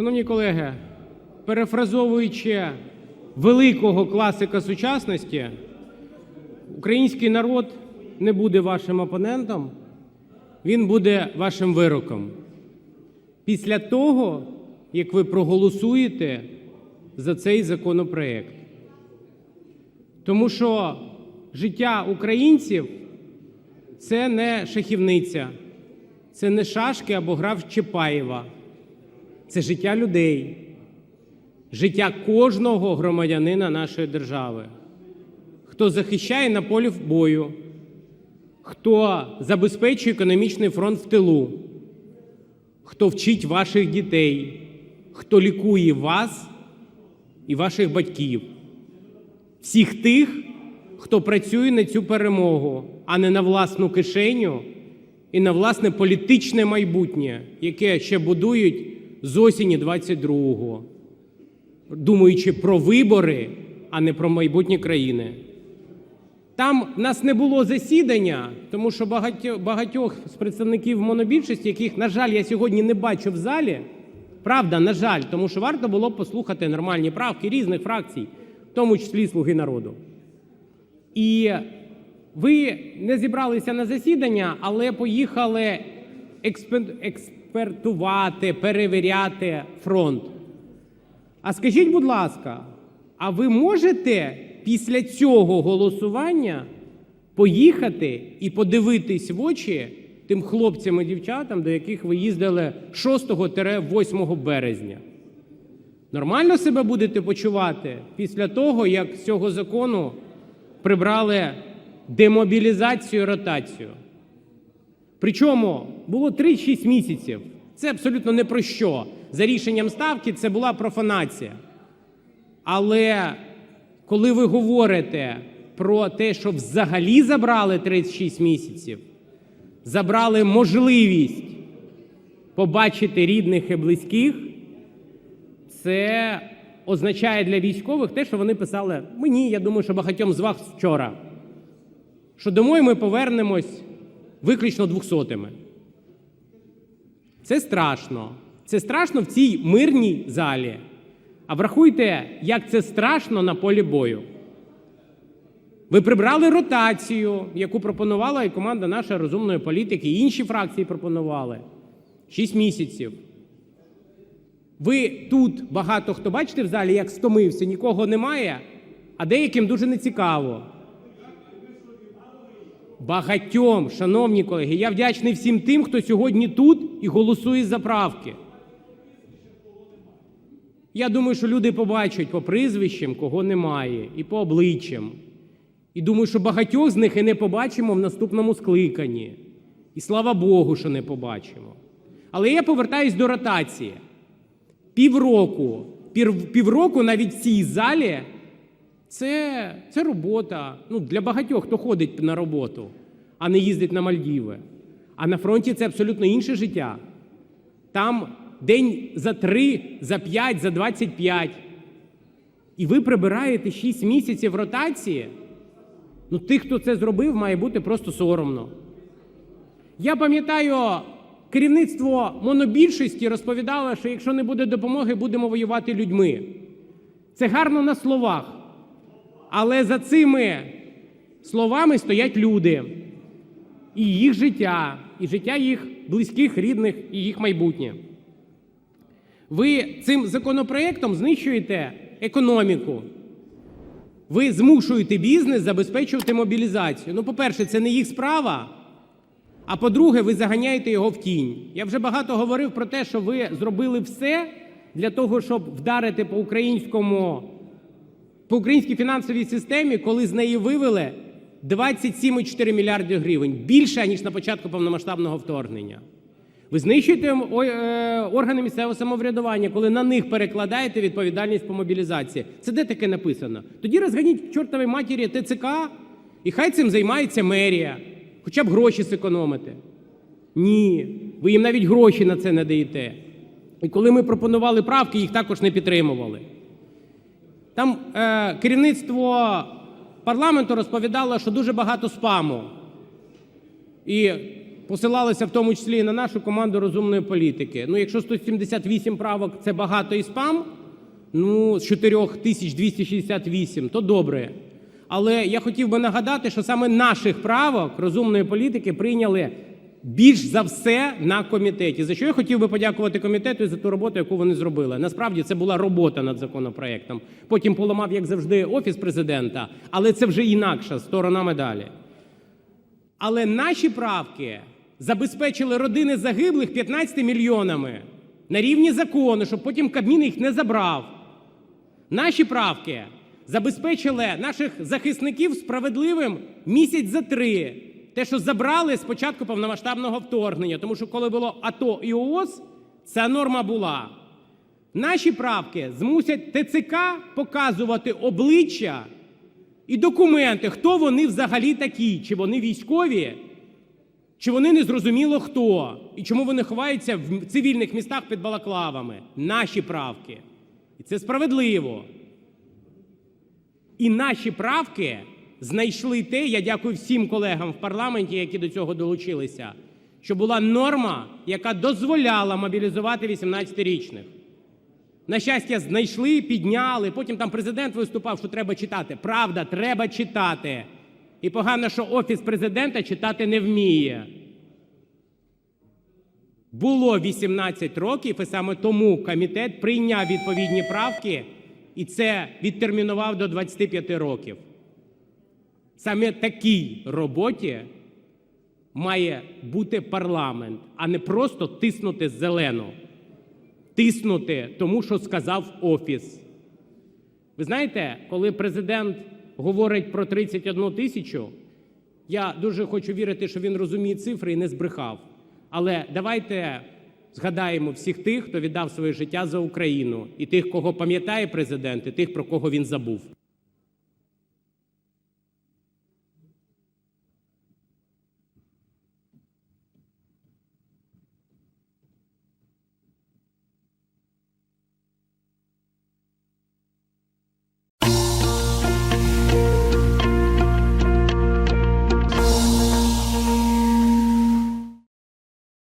Шановні колеги, перефразовуючи великого класика сучасності, український народ не буде вашим опонентом, він буде вашим вироком. Після того, як ви проголосуєте за цей законопроект. Тому що життя українців це не шахівниця, це не шашки або гра в Чапаєва. Це життя людей, життя кожного громадянина нашої держави, хто захищає на полі бою, хто забезпечує економічний фронт в тилу, хто вчить ваших дітей, хто лікує вас і ваших батьків, всіх тих, хто працює на цю перемогу, а не на власну кишеню і на власне політичне майбутнє, яке ще будують з осені 22-го, думаючи про вибори, а не про майбутнє країни. Там в нас не було засідання, тому що багатьох, з представників монобільшості, яких, на жаль, я сьогодні не бачу в залі. Правда, на жаль, тому що варто було послухати нормальні правки різних фракцій, в тому числі Слуги народу. І ви не зібралися на засідання, але поїхали експе- експертувати, перевіряти фронт. А скажіть, будь ласка, а ви можете після цього голосування поїхати і подивитись в очі тим хлопцям і дівчатам, до яких ви їздили 6-8 березня? Нормально себе будете почувати після того, як з цього закону прибрали демобілізацію і ротацію? Причому було 3-6 місяців. Це абсолютно не про що. За рішенням ставки це була профанація. Але коли ви говорите про те, що взагалі забрали 36 місяців, забрали можливість побачити рідних і близьких, це означає для військових те, що вони писали мені, я думаю, що багатьом з вас вчора, що домой ми повернемось виключно двохсотими. Це страшно. Це страшно в цій мирній залі. А врахуйте, як це страшно на полі бою. Ви прибрали ротацію, яку пропонувала і команда нашої розумної політики, і інші фракції пропонували. Шість місяців. Ви тут багато хто бачите в залі, як стомився, нікого немає, а деяким дуже нецікаво. Багатьом, шановні колеги, я вдячний всім тим, хто сьогодні тут і голосує за правки. Я думаю, що люди побачать по прізвищам, кого немає, і по обличчям. І думаю, що багатьох з них і не побачимо в наступному скликанні. І слава Богу, що не побачимо. Але я повертаюсь до ротації. Півроку, пів, півроку навіть в цій залі це, це робота. Ну, для багатьох, хто ходить на роботу, а не їздить на Мальдіви. А на фронті це абсолютно інше життя. Там день за три, за п'ять, за 25. І ви прибираєте 6 місяців ротації. Ну, тих, хто це зробив, має бути просто соромно. Я пам'ятаю, керівництво монобільшості розповідало, що якщо не буде допомоги, будемо воювати людьми. Це гарно на словах. Але за цими словами стоять люди, і їх життя, і життя їх близьких, рідних, і їх майбутнє. Ви цим законопроектом знищуєте економіку. Ви змушуєте бізнес забезпечувати мобілізацію. Ну, по-перше, це не їх справа. А по-друге, ви заганяєте його в тінь. Я вже багато говорив про те, що ви зробили все для того, щоб вдарити по українському, по українській фінансовій системі, коли з неї вивели 27,4 мільярди гривень більше ніж на початку повномасштабного вторгнення. Ви знищуєте е, органи місцевого самоврядування, коли на них перекладаєте відповідальність по мобілізації. Це де таке написано? Тоді розганіть чортовій матері ТЦК, і хай цим займається мерія, хоча б гроші зекономити. Ні, ви їм навіть гроші на це не даєте. І коли ми пропонували правки, їх також не підтримували. Там е, керівництво парламенту розповідало, що дуже багато спаму. І посилалися в тому числі і на нашу команду розумної політики. Ну, якщо 178 правок це багато і спам, ну з 4268, то добре. Але я хотів би нагадати, що саме наших правок розумної політики прийняли більш за все на комітеті. За що я хотів би подякувати комітету і за ту роботу, яку вони зробили. Насправді це була робота над законопроектом. Потім поламав, як завжди, офіс президента, але це вже інакша сторона медалі. Але наші правки забезпечили родини загиблих 15 мільйонами на рівні закону, щоб потім Кабмін їх не забрав. Наші правки забезпечили наших захисників справедливим місяць за три. Те, що забрали з початку повномасштабного вторгнення, тому що коли було АТО і ООС, ця норма була. Наші правки змусять ТЦК показувати обличчя і документи, хто вони взагалі такі, чи вони військові, чи вони не зрозуміло хто, і чому вони ховаються в цивільних містах під балаклавами. Наші правки. І це справедливо. І наші правки знайшли те, я дякую всім колегам в парламенті, які до цього долучилися, що була норма, яка дозволяла мобілізувати 18-річних. На щастя, знайшли, підняли. Потім там президент виступав, що треба читати. Правда, треба читати. І погано, що офіс президента читати не вміє. Було 18 років, і саме тому комітет прийняв відповідні правки і це відтермінував до 25 років. Саме такій роботі має бути парламент, а не просто тиснути зелену, тиснути тому, що сказав офіс. Ви знаєте, коли президент говорить про 31 тисячу, я дуже хочу вірити, що він розуміє цифри і не збрехав. Але давайте згадаємо всіх тих, хто віддав своє життя за Україну, і тих, кого пам'ятає президент, і тих, про кого він забув.